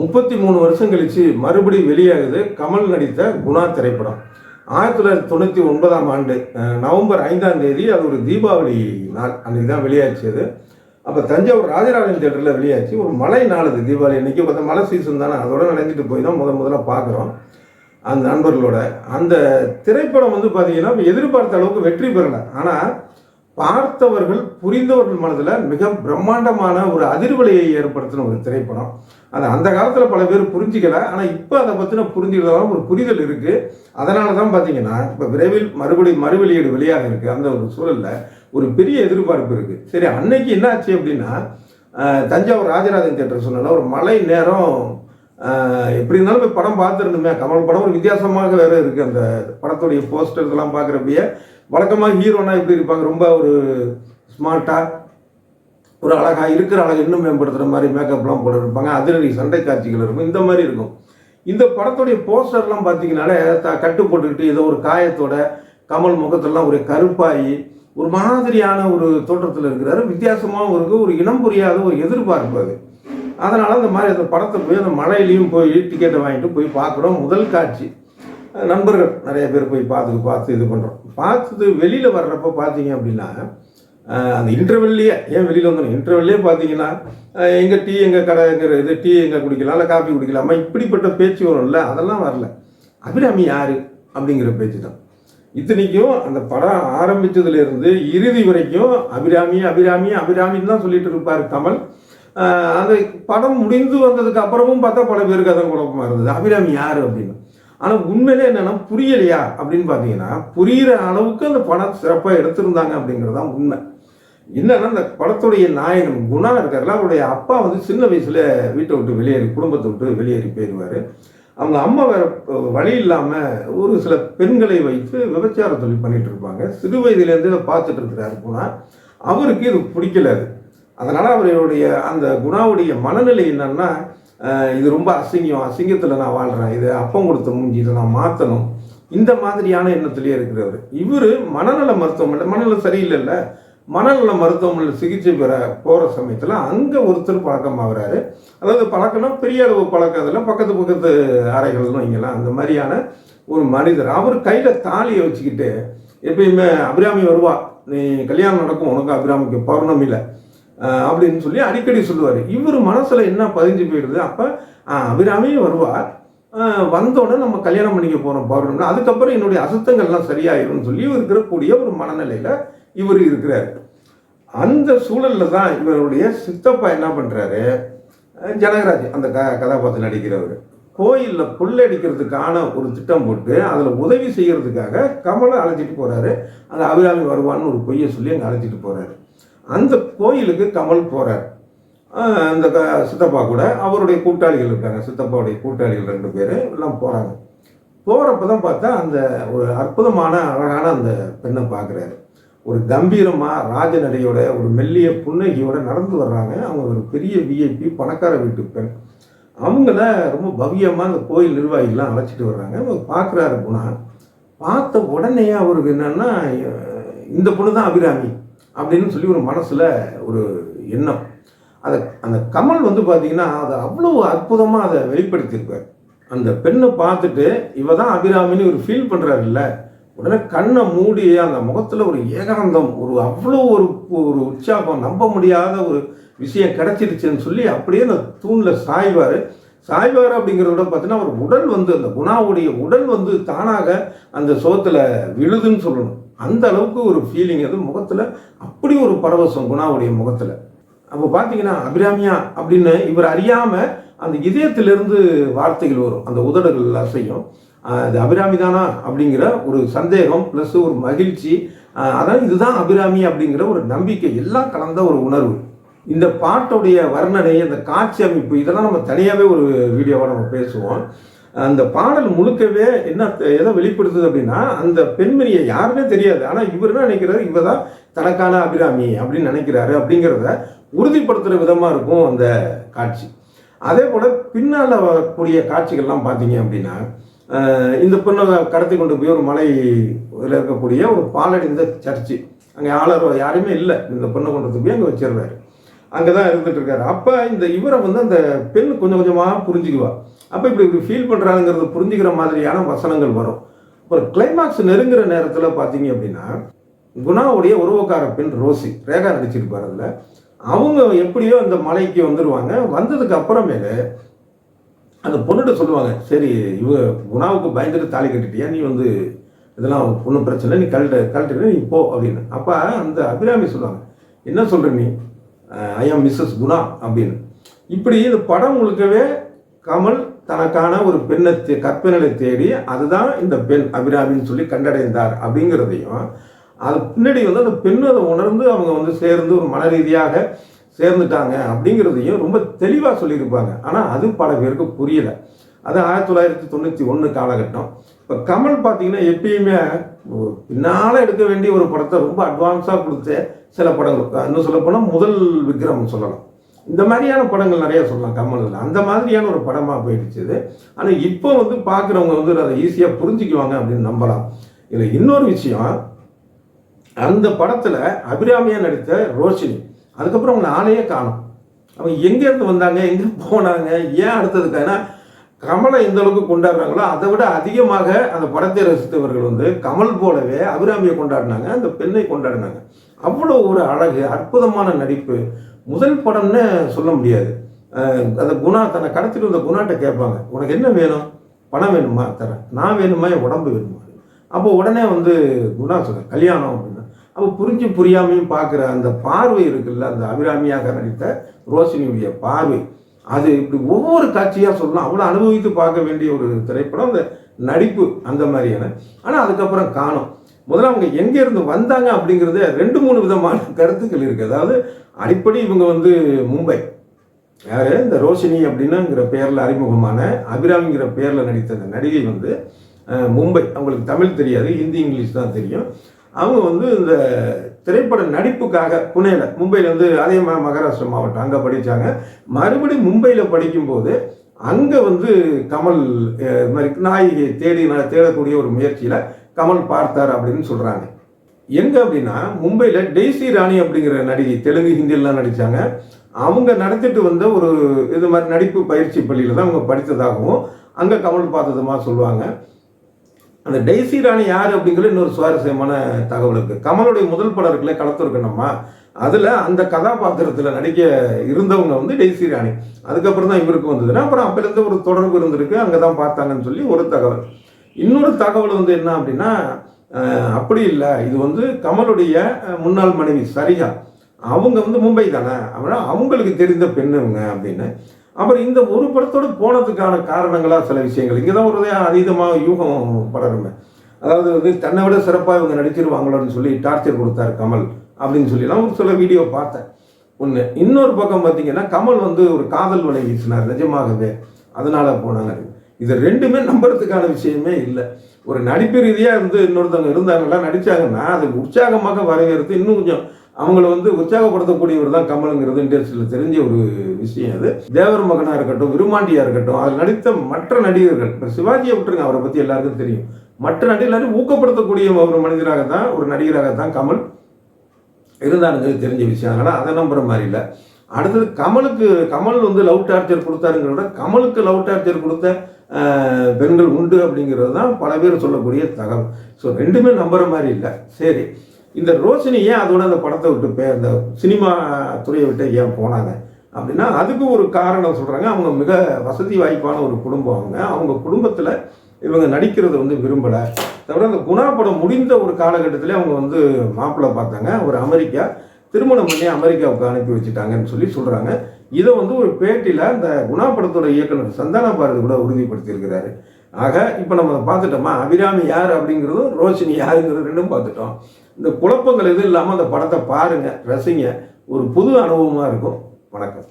முப்பத்தி மூணு வருஷம் கழிச்சு மறுபடியும் வெளியாகுது கமல் நடித்த குணா திரைப்படம். ஆயிரத்தி தொள்ளாயிரத்தி தொண்ணூற்றி ஒன்பதாம் ஆண்டு நவம்பர் ஐந்தாம் தேதி அது ஒரு தீபாவளி நாள் அன்றைக்கி தான் வெளியாச்சு அது. அப்போ தஞ்சாவூர் ராஜராஜன் தேட்டரில் வெளியாச்சு. ஒரு மழை நாள் அது தீபாவளி அன்றைக்கி பார்த்தா மழை சீசன் தானே அதோட நினைஞ்சிட்டு போய் தான் முத முதல்ல பார்க்குறோம் அந்த நண்பர்களோட. அந்த திரைப்படம் வந்து பார்த்தீங்கன்னா இப்ப எதிர்பார்த்த அளவுக்கு வெற்றி பெறலை. ஆனால் பார்த்தவர்கள் புரிந்தவர்கள் மனதில் மிக பிரம்மாண்டமான ஒரு அதிர்வலையை ஏற்படுத்தின ஒரு திரைப்படம். அது அந்த காலத்தில் பல பேர் புரிஞ்சிக்கல. ஆனால் இப்போ அதை பற்றின புரிஞ்சுக்கிறதால ஒரு புரிதல் இருக்குது அதனால தான் பார்த்தீங்கன்னா இப்போ விரைவில் மறுபடி மறுவெளியீடு வெளியாக இருக்குது அந்த ஒரு சூழலில் ஒரு பெரிய எதிர்பார்ப்பு இருக்குது சரி அன்னைக்கு என்ன ஆச்சு அப்படின்னா தஞ்சாவூர் ராஜராஜன் தேட்டர் சொன்னால ஒரு மழை நேரம் எப்படி இருந்தாலும் போய் படம் பார்த்துருந்தோமே கமல் படம் ஒரு வித்தியாசமாக வேறு இருக்குது அந்த படத்துடைய போஸ்டர் இதெல்லாம் பார்க்குறப்பயே வழக்கமாக ஹீரோனா எப்படி இருப்பாங்க? ரொம்ப ஒரு ஸ்மார்ட்டாக ஒரு அழகாக இருக்கிற அழகு இன்னும் மேம்படுத்துகிற மாதிரி மேக்கப்லாம் போட்டு இருப்பாங்க. அதிரடி சண்டை காட்சிகள் இருக்கும். இந்த மாதிரி இருக்கும். இந்த படத்துடைய போஸ்டர்லாம் பார்த்தீங்கனாலே த- கட்டு போட்டுக்கிட்டு ஏதோ ஒரு காயத்தோட கமல் முகத்திலலாம் ஒரு கருப்பாகி ஒரு மாதிரியான ஒரு தோற்றத்தில் இருக்கிறாரு. வித்தியாசமாகவும் இருக்குது ஒரு இனம் புரியாத ஒரு எதிர்பார்ப்பு அது. அதனால் அந்த மாதிரி அந்த படத்தை போய் அந்த மழையிலையும் போய் டிக்கெட்டை வாங்கிட்டு போய் பார்க்குறோம். முதல் காட்சி. நண்பர்கள் நிறைய பேர் போய் பார்த்து பார்த்து இது பண்ணுறோம் பார்த்துட்டு வெளியில் வர்றப்போ பார்த்தீங்க அப்படின்னா அந்த இன்டர்வெல்லையே ஏன் வெளியில் வந்தோம் இன்டர்வெல்லே பார்த்தீங்கன்னா எங்கள் டீ எங்கள் கடை எங்க இது டீ எங்கே குடிக்கலாம் இல்லை காஃபி குடிக்கலாமா இப்படிப்பட்ட பேச்சு வரும்ல அதெல்லாம் வரல. அபிராமி யார்? அப்படிங்கிற பேச்சு தான். இத்தனைக்கும் அந்த படம் ஆரம்பித்ததுலேருந்து இறுதி வரைக்கும் அபிராமி அபிராமி அபிராமின்னு தான் சொல்லிட்டு இருப்பார் கமல். அந்த படம் முடிந்து வந்ததுக்கு அப்புறமும் பார்த்தா பல பேருக்கு அதான் குழப்பமாக இருந்தது. அபிராமி யார் அப்படின்னு. ஆனால் உண்மையிலே என்னென்னா புரியலையா அப்படின்னு பார்த்தீங்கன்னா புரிகிற அளவுக்கு அந்த படம் சிறப்பாக எடுத்திருந்தாங்க அப்படிங்கிறது தான் உண்மை. என்னன்னா அந்த படத்துடைய நாயகன் குணா இருக்கார்ல அவருடைய அப்பா வந்து சின்ன வயசுல வீட்டை விட்டு வெளியேறி குடும்பத்தை விட்டு வெளியேறி போயிடுவார் அவங்க அம்மா வேற வழி இல்லாமல் ஒரு சில பெண்களை வைத்து விபச்சார தொழில் பண்ணிட்டு இருப்பாங்க. சிறு வயதுலேருந்து இதை பார்த்துட்டு இருக்கிறாரு குணா. அவருக்கு இது பிடிக்கல அது. அதனால் அவருடைய அந்த குணாவுடைய மனநிலை என்னன்னா இது ரொம்ப அசிங்கம் அசிங்கத்தில் நான் வாழ்கிறேன் இது அப்பம் கொடுத்த மூஞ்சி இதை நான் மாற்றணும் இந்த மாதிரியான எண்ணத்திலேயே இருக்கிறவர். இவர் மனநல மருத்துவமனை மனநலம் சரியில்லைல்ல மனநல மருத்துவமனையில் சிகிச்சை பெற போகிற சமயத்தில் அங்கே ஒருத்தர் பழக்கமாகறாரு அதாவது பழக்கம்னா பெரிய அளவு பழக்கம் அதில் பக்கத்து பக்கத்து அறைகள்னு வைங்கலாம் அந்த மாதிரியான ஒரு மனிதர். அவர் கையில் தாலியை வச்சுக்கிட்டு எப்பயுமே அபிராமி வருவா நீ கல்யாணம் நடக்கும் உனக்கு அபிராமிக்கு பௌர்ணமியில். இல்லை அப்படின்னு சொல்லி அடிக்கடி சொல்லுவார். இவர் மனசில் என்ன பதிஞ்சு போயிடுது அப்போ அபிராமியும் வருவார். வந்தோடனே நம்ம கல்யாணம் பண்ணிக்க போகிறோம் பார்க்கணும்னா அதுக்கப்புறம் என்னுடைய அசுத்தங்கள்லாம் சரியாயிரும்னு சொல்லி இவர் இருக்கக்கூடிய ஒரு மனநிலையில் இவர் இருக்கிறார். அந்த சூழலில் தான் இவருடைய சித்தப்பா என்ன பண்ணுறாரு ஜனகராஜ் அந்த க கதாபாத்திரம் நடிக்கிறவர். கோயிலில் கொள்ளடிக்கிறதுக்கான ஒரு திட்டம் போட்டு அதில் உதவி செய்கிறதுக்காக கமலை அழைச்சிட்டு போகிறாரு அந்த அபிராமி வருவான்னு ஒரு பொய்யை சொல்லி அங்கே அழைச்சிட்டு போகிறாரு அந்த கோயிலுக்கு கமல் போகிறார் அந்த க சித்தப்பா கூட அவருடைய கூட்டாளிகள் இருக்காங்க. சித்தப்பாவுடைய கூட்டாளிகள் ரெண்டு பேர் எல்லாம் போகிறாங்க போகிறப்ப தான் பார்த்தா அந்த ஒரு அற்புதமான அழகான அந்த பெண்ணை பார்க்குறாரு. ஒரு கம்பீரமாக ராஜநடையோட ஒரு மெல்லிய புன்னகையோட நடந்து வர்றாங்க. அவங்க ஒரு பெரிய விஐபி பணக்கார வீட்டு பெண். அவங்கள ரொம்ப பவ்யமாக அந்த கோயில் நிர்வாகிகள்லாம் அழைச்சிட்டு வர்றாங்க. அவங்க பார்க்குறாரு போனால் பார்த்த உடனே அவருக்கு என்னென்னா இந்த பொண்ணு தான் அபிராமி. அப்படின்னு சொல்லி ஒரு மனசில் ஒரு எண்ணம். அதை அந்த கமல் வந்து பார்த்தீங்கன்னா அதை அவ்வளோ அற்புதமாக அதை வெளிப்படுத்தியிருப்பார். அந்த பெண்ணை பார்த்துட்டு இவ தான் அபிராமின்னு ஒரு ஃபீல் பண்ணுறாருல்ல உடனே கண்ணை மூடி அந்த முகத்தில் ஒரு ஏகாந்தம் ஒரு அவ்வளோ ஒரு ஒரு உற்சாகம் நம்ப முடியாத ஒரு விஷயம் கிடச்சிருச்சுன்னு சொல்லி அப்படியே அந்த தூணில் சாய்வார். சாய்வார் அப்படிங்கிறத விட பார்த்தீங்கன்னா அவர் உடல் வந்து அந்த குணாவுடைய உடல் வந்து தானாக அந்த சோத்துல விழுதுன்னு சொல்லணும். அந்த அளவுக்கு ஒரு ஃபீலிங் அது முகத்தில் அப்படி ஒரு பரவசம் குணாவுடைய முகத்தில். அப்போ பார்த்தீங்கன்னா அபிராமியா அப்படின்னு இவர் அறியாமல் அந்த இதயத்திலிருந்து வார்த்தைகள் வரும். அந்த உதடுகள் அசையும். அது அபிராமி தானா அப்படிங்கிற ஒரு சந்தேகம் ப்ளஸ் ஒரு மகிழ்ச்சி. அதான் இதுதான் அபிராமி அப்படிங்கிற ஒரு நம்பிக்கை எல்லாம் கலந்த ஒரு உணர்வு. இந்த பாட்டுடைய வர்ணனை அந்த காட்சி அமைப்பு இதெல்லாம் நம்ம தனியாகவே ஒரு வீடியோவாக நம்ம பேசுவோம். அந்த பாடல் முழுக்கவே என்ன எதை வெளிப்படுத்துது அப்படின்னா அந்த பெண்மணியை யாருமே தெரியாது. ஆனால் இவர் என்ன நினைக்கிறாரு? இவ தான் தனக்கான அபிராமி அப்படின்னு நினைக்கிறாரு அப்படிங்கிறத உறுதிப்படுத்துகிற விதமாக இருக்கும் அந்த காட்சி. அதே போல் பின்னால் வரக்கூடிய காட்சிகள்லாம் பார்த்தீங்க அப்படின்னா இந்த பெண்ணை கடத்தி கொண்டு போய் ஒரு மலை இருக்கக்கூடிய ஒரு பாலடைந்த சர்ச்சு. அங்கே ஆளர் யாருமே இல்லை. இந்த பெண்ணை கொண்டு போய் அங்கே வச்சிடுறாரு அங்கே தான் இருந்துட்டு இருக்காரு. அப்போ இந்த இவரை வந்து அந்த பெண் கொஞ்சம் கொஞ்சமாக புரிஞ்சுக்குவா. அப்போ இப்படி இப்படி ஃபீல் பண்ணுறாங்கிறது புரிஞ்சுக்கிற மாதிரியான வசனங்கள் வரும். ஒரு கிளைமாக்ஸ் நெருங்குற நேரத்தில் பார்த்தீங்க அப்படின்னா குணாவுடைய உறவுக்கார பெண் ரோசி ரேகா நடிச்சிருப்பார் அதில். அவங்க எப்படியோ அந்த மலைக்கு வந்துடுவாங்க வந்ததுக்கு அப்புறமேலே அந்த பொண்ணுகிட்ட சொல்லுவாங்க சரி இவ குணாவுக்கு பயந்துட்டு தாலி கட்டிட்டியா? நீ வந்து இதெல்லாம் ஒன்றும் பிரச்சனை இல்லை. நீ கழட்ட கழட்டிட்டு நீ போ அப்படின்னு. அப்போ அந்த அபிராமி சொல்லுவாங்க என்ன சொல்கிற நீ? ஐ எம் மிஸ்ஸஸ் குணா அப்படின்னு. இப்படி இந்த படம் முழுக்கவே கமல் தனக்கான ஒரு பெண்ணை தே- தேடி அதுதான் இந்த பெண் அபிராமின்னு சொல்லி கண்டடைந்தார் அப்படிங்கிறதையும் அது பின்னாடி வந்து அந்த பெண் அதை உணர்ந்து அவங்க வந்து சேர்ந்து ஒரு மன ரீதியாக சேர்ந்துட்டாங்க அப்படிங்கிறதையும் ரொம்ப தெளிவாக சொல்லியிருப்பாங்க. ஆனால் அது பல பேருக்கு புரியலை. அது ஆயிரத்தி தொள்ளாயிரத்தி தொண்ணூற்றி ஒன்று காலகட்டம். இப்போ கமல் பார்த்தீங்கன்னா எப்பயுமே பின்னால் எடுக்க வேண்டிய ஒரு படத்தை ரொம்ப அட்வான்ஸாக கொடுத்த சில படங்கள் இன்னும் சொல்லப்போனால் முதல் விக்ரம் சொல்லலாம். இந்த மாதிரியான படங்கள் நிறைய சொல்லலாம் கமலில். அந்த மாதிரியான ஒரு படமாக போயிடுச்சு இது. ஆனால் இப்போ வந்து பார்க்குறவங்க வந்து அதை ஈஸியாக புரிஞ்சுக்குவாங்க அப்படின்னு நம்பலாம். இதில் இன்னொரு விஷயம் அந்த படத்தில் அபிராமியாக நடித்த ரோஷினி அதுக்கப்புறம் அவங்க ஆளையே காணும். அவங்க எங்கேருந்து வந்தாங்க எங்கே போனாங்க ஏன் அடுத்ததுக்கு ஏன்னா கமலை எந்த அளவுக்கு கொண்டாடுறாங்களோ அதை விட அதிகமாக அந்த படத்தை ரசித்தவர்கள் வந்து கமல் போலவே அபிராமியை கொண்டாடினாங்க அந்த பெண்ணை கொண்டாடினாங்க. அவ்வளோ ஒரு அழகு அற்புதமான நடிப்பு. முதல் படம்னு சொல்ல முடியாது. அந்த குணா தன்னை கடத்திட்டு வந்த குணாட்ட கேட்பாங்க உனக்கு என்ன வேணும்? பணம் வேணுமா? தரேன். நான் வேணுமா? என் உடம்பு வேணுமா? அப்போ உடனே வந்து குணா சொல்ல கல்யாணம் அப்படின்னா. அப்போ புரிஞ்சு புரியாமையும் பார்க்குற அந்த பார்வை இருக்குல்ல அந்த அபிராமியாக நடித்த ரோஷினியுடைய பார்வை. அது இப்படி ஒவ்வொரு காட்சியாக சொல்லலாம். அவ்வளோ அனுபவித்து பார்க்க வேண்டிய ஒரு திரைப்படம் அந்த நடிப்பு அந்த மாதிரியான. ஆனால் அதுக்கப்புறம் காணும். முதல்ல அவங்க எங்கேருந்து வந்தாங்க அப்படிங்கிறத ரெண்டு மூணு விதமான கருத்துக்கள் இருக்குது அதாவது அடிப்படை இவங்க வந்து மும்பை. யார்? இந்த ரோஷினி அப்படின்னுங்கிற பேரில் அறிமுகமான அபிராமிங்கிற பேரில் நடித்த அந்த நடிகை வந்து மும்பை. அவங்களுக்கு தமிழ் தெரியாது ஹிந்தி இங்கிலீஷ் தான் தெரியும். அவங்க வந்து இந்த திரைப்பட நடிப்புக்காக புனேல மும்பையில் வந்து அதே மாதிரி மகாராஷ்டிரா மாவட்டம் அங்கே படித்தாங்க மறுபடியும் மும்பையில் படிக்கும்போது அங்கே வந்து கமல் இது மாதிரி நாயகியை தேடி தேடக்கூடிய ஒரு முயற்சியில் கமல் பார்த்தார் அப்படின்னு சொல்கிறாங்க எங்கே அப்படின்னா மும்பையில் டெய்ஸி ராணி அப்படிங்கிற நடிகை தெலுங்கு ஹிந்திலலாம் நடித்தாங்க அவங்க நடத்திட்டு வந்த ஒரு இது மாதிரி நடிப்பு பயிற்சி பள்ளியில் தான் அவங்க படித்ததாகவும் அங்கே கமல் பார்த்ததுமா சொல்லுவாங்க. அந்த டெய்ஸி ராணி யார் அப்படிங்கிற இன்னொரு சுவாரஸ்யமான தகவல் இருக்குது கமலுடைய முதல் படம் இருக்குல்ல களத்திருக்கணுமா அதில் அந்த கதாபாத்திரத்தில் நடிக்க இருந்தவங்க வந்து டெய்ஸி ராணி. அதுக்கப்புறம் தான் இவருக்கு வந்ததுன்னா அப்புறம் அப்போலேருந்து ஒரு தொடர்பு இருந்திருக்கு. அங்கே தான் பார்த்தாங்கன்னு சொல்லி ஒரு தகவல். இன்னொரு தகவல் வந்து என்ன அப்படின்னா அப்படி இல்லை. இது வந்து கமலுடைய முன்னாள் மனைவி சரியா அவங்க வந்து மும்பை தானே. அப்படின்னா அவங்களுக்கு தெரிந்த பெண் இவங்க அப்படின்னு. அப்புறம் இந்த ஒரு படத்தோடு போனதுக்கான காரணங்களாக சில விஷயங்கள். இங்கே தான் ஒரு அதீதமாக யூகம் படருங்க அதாவது வந்து தன்னை விட சிறப்பாக இவங்க நடிச்சிருவாங்களோன்னு சொல்லி டார்ச்சர் கொடுத்தாரு கமல் அப்படின்னு சொல்லிலாம் ஒரு சில வீடியோ பார்த்தேன். ஒன்று இன்னொரு பக்கம் பார்த்தீங்கன்னா கமல் வந்து ஒரு காதல் வலை வீசினார் நிஜமாகவே. அதனால் போனாங்க. இது ரெண்டுமே நம்புறதுக்கான விஷயமே இல்லை. ஒரு நடிப்பு ரீதியாக இருந்து இன்னொருத்தவங்க இருந்தாங்கன்னா நடிச்சாங்கன்னா அது உற்சாகமாக வரவேற்று இன்னும் கொஞ்சம் அவங்கள வந்து உற்சாகப்படுத்தக்கூடியவர் தான் கமலுங்கிறது இண்டஸ்ட்ரியில் தெரிஞ்ச ஒரு விஷயம் அது. தேவர் மகனாக இருக்கட்டும் விருமாண்டியாக இருக்கட்டும் அதில் நடித்த மற்ற நடிகர்கள் இப்போ சிவாஜியை விட்டுருங்க அவரை பற்றி எல்லாருக்கும் தெரியும். மற்ற நடிகர்களையும் ஊக்கப்படுத்தக்கூடிய ஒரு மனிதராக தான் ஒரு நடிகராக தான் கமல் இருந்தாருங்கிறது தெரிஞ்ச விஷயம். அதனால் அதை நம்புற மாதிரி இல்லை. அடுத்தது கமலுக்கு கமல் வந்து லவ் டார்ச்சர் கொடுத்தாருங்கிறத விட கமலுக்கு லவ் டார்ச்சர் கொடுத்த பெண்கள் உண்டு அப்படிங்கிறது தான் பல பேர் சொல்லக்கூடிய தகவல். ஸோ ரெண்டுமே நம்புற மாதிரி இல்லை. சரி. இந்த ரோஷினி ஏன் அதோட அந்த படத்தை விட்டு பே இந்த சினிமா துறையை விட்டு ஏன் போனாங்க? அப்படின்னா அதுக்கு ஒரு காரணம் சொல்கிறாங்க அவங்க மிக வசதி வாய்ப்பான ஒரு குடும்பம் அவங்க. அவங்க குடும்பத்தில் இவங்க நடிக்கிறத வந்து விரும்பலை. தவிர அந்த குணா படம் முடிந்த ஒரு காலகட்டத்திலே அவங்க வந்து மாப்பிள்ளை பார்த்தாங்க. ஒரு அமெரிக்கா திருமணம் பண்ணி அமெரிக்காவுக்கு அனுப்பி வச்சுட்டாங்கன்னு சொல்லி சொல்கிறாங்க இதை வந்து ஒரு பேட்டியில் அந்த குணா படத்தோட இயக்குனர் சந்தான பாரதி கூட உறுதிப்படுத்தியிருக்கிறாரு. ஆக இப்போ நம்ம பார்த்துட்டோமா? அபிராமி யார் அப்படிங்கிறதும் ரோஷினி யாருங்கிறது ரெண்டும் பார்த்துட்டோம். இந்த குழப்பங்கள் எதுவும் இல்லாமல் அந்த படத்தை பாருங்கள் ரசிங்க. ஒரு புது அனுபவமாக இருக்கும். வணக்கம்.